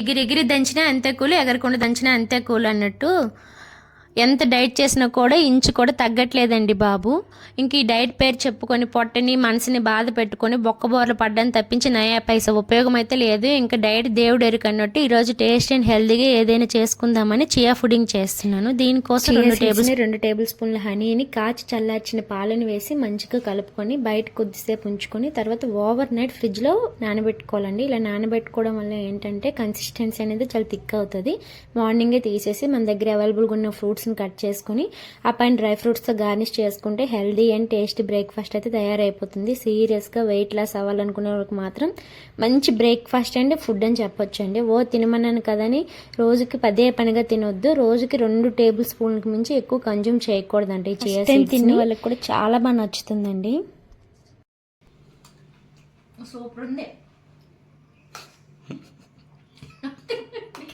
ఎగిరి ఎగిరి దంచినా అంతే కూలు ఎగరకుండా దంచినా అంతే కూలు అన్నట్టు ఎంత డైట్ చేసినా కూడా ఇంచు కూడా తగ్గట్లేదండి బాబు. ఇంక ఈ డైట్ పేరు చెప్పుకొని పొట్టని మనసుని బాధ పెట్టుకొని బొక్కబోర్లు పడ్డానికి తప్పించి నయా పైసా ఉపయోగం అయితే లేదు. ఇంకా డైట్ దేవుడు ఎరుకు అన్నట్టు ఈరోజు టేస్ట్ అండ్ హెల్తీగా ఏదైనా చేసుకుందామని చియా ఫుడింగ్ చేస్తున్నాను. దీనికోసం రెండు టేబుల్ రెండు టేబుల్ స్పూన్ల హనీని కాచి చల్లార్చిన పాలను వేసి మంచిగా కలుపుకొని బయట కొద్దిసేపు ఉంచుకొని తర్వాత ఓవర్ నైట్ ఫ్రిడ్జ్లో నానబెట్టుకోవాలండి. ఇలా నానబెట్టుకోవడం వల్ల ఏంటంటే కన్సిస్టెన్సీ అనేది చాలా థిక్ అవుతుంది. మార్నింగే తీసేసి మన దగ్గర అవైలబుల్గా ఉన్న ఫ్రూట్స్ని కట్ చేసుకుని ఆ పైన డ్రై ఫ్రూట్స్తో గార్నిష్ చేసుకుంటే హెల్దీ అండ్ టేస్టీ బ్రేక్ఫాస్ట్ అయితే తయారైపోతుంది. సీరియస్గా వెయిట్ లాస్ అవ్వాలనుకునే వాళ్ళకి మాత్రం మంచి బ్రేక్ఫాస్ట్ అండ్ ఫుడ్ అని చెప్పొచ్చు అండి ఓ తినమన్నాను కదని రోజుకి పదే పనిగా తినొద్దు. రోజుకి రెండు టేబుల్ స్పూన్కి మించి ఎక్కువ కన్జ్యూమ్ చేయకూడదండి ఈ చియా సీడ్స్ తిన్న వాళ్ళకి కూడా చాలా బాగా నచ్చుతుందండి. సూపర్ ఉంది.